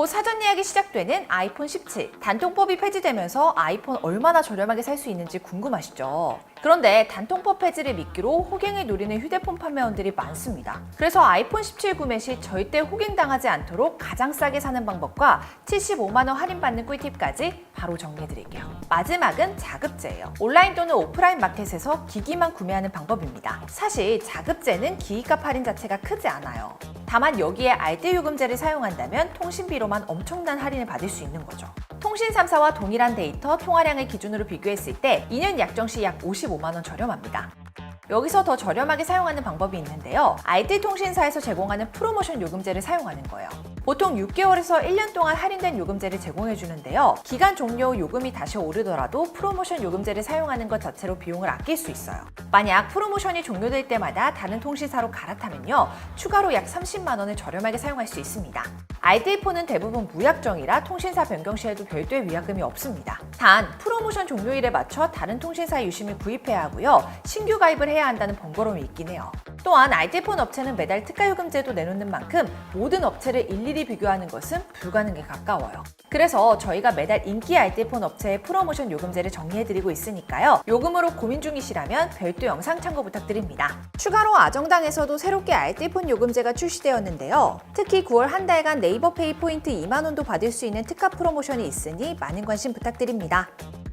곧 사전 예약이 시작되는 아이폰 17. 단통법이 폐지되면서 아이폰 얼마나 저렴하게 살 수 있는지 궁금하시죠? 그런데 단통법 폐지를 미끼로 호갱을 노리는 휴대폰 판매원들이 많습니다. 그래서 아이폰 17 구매 시 절대 호갱당하지 않도록 가장 싸게 사는 방법과 75만 원 할인받는 꿀팁까지 바로 정리해드릴게요. 마지막은 자급제예요. 온라인 또는 오프라인 마켓에서 기기만 구매하는 방법입니다. 사실 자급제는 기기값 할인 자체가 크지 않아요. 다만 여기에 알뜰 요금제를 사용한다면 통신비로만 엄청난 할인을 받을 수 있는 거죠. 통신 3사와 동일한 데이터 통화량을 기준으로 비교했을 때 2년 약정 시 약 55만 원 저렴합니다. 여기서 더 저렴하게 사용하는 방법이 있는데요. 알뜰 통신사에서 제공하는 프로모션 요금제를 사용하는 거예요. 보통 6개월에서 1년 동안 할인된 요금제를 제공해 주는데요. 기간 종료 후 요금이 다시 오르더라도 프로모션 요금제를 사용하는 것 자체로 비용을 아낄 수 있어요. 만약 프로모션이 종료될 때마다 다른 통신사로 갈아타면요. 추가로 약 30만 원을 저렴하게 사용할 수 있습니다. 알뜰폰은 대부분 무약정이라 통신사 변경 시에도 별도의 위약금이 없습니다. 단 프로모션 종료일에 맞춰 다른 통신사의 유심을 구입해야 하고요. 신규 가입을 해야 한다는 번거로움이 있긴 해요. 또한 알뜰폰 업체는 매달 특가 요금제도 내놓는 만큼 모든 업체를 일일이 비교하는 것은 불가능에 가까워요. 그래서 저희가 매달 인기 알뜰폰 업체의 프로모션 요금제를 정리해드리고 있으니까요. 요금으로 고민 중이시라면 별도 영상 참고 부탁드립니다. 추가로 아정당에서도 새롭게 알뜰폰 요금제가 출시되었는데요. 특히 9월 한 달간 네이버 페이 포인트 2만 원도 받을 수 있는 특가 프로모션이 있으니 많은 관심 부탁드립니다.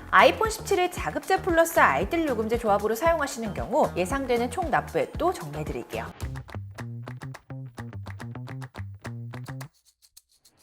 아이폰 17을 자급제 플러스 알뜰 요금제 조합으로 사용하시는 경우 예상되는 총 납부액도 정리해드릴게요.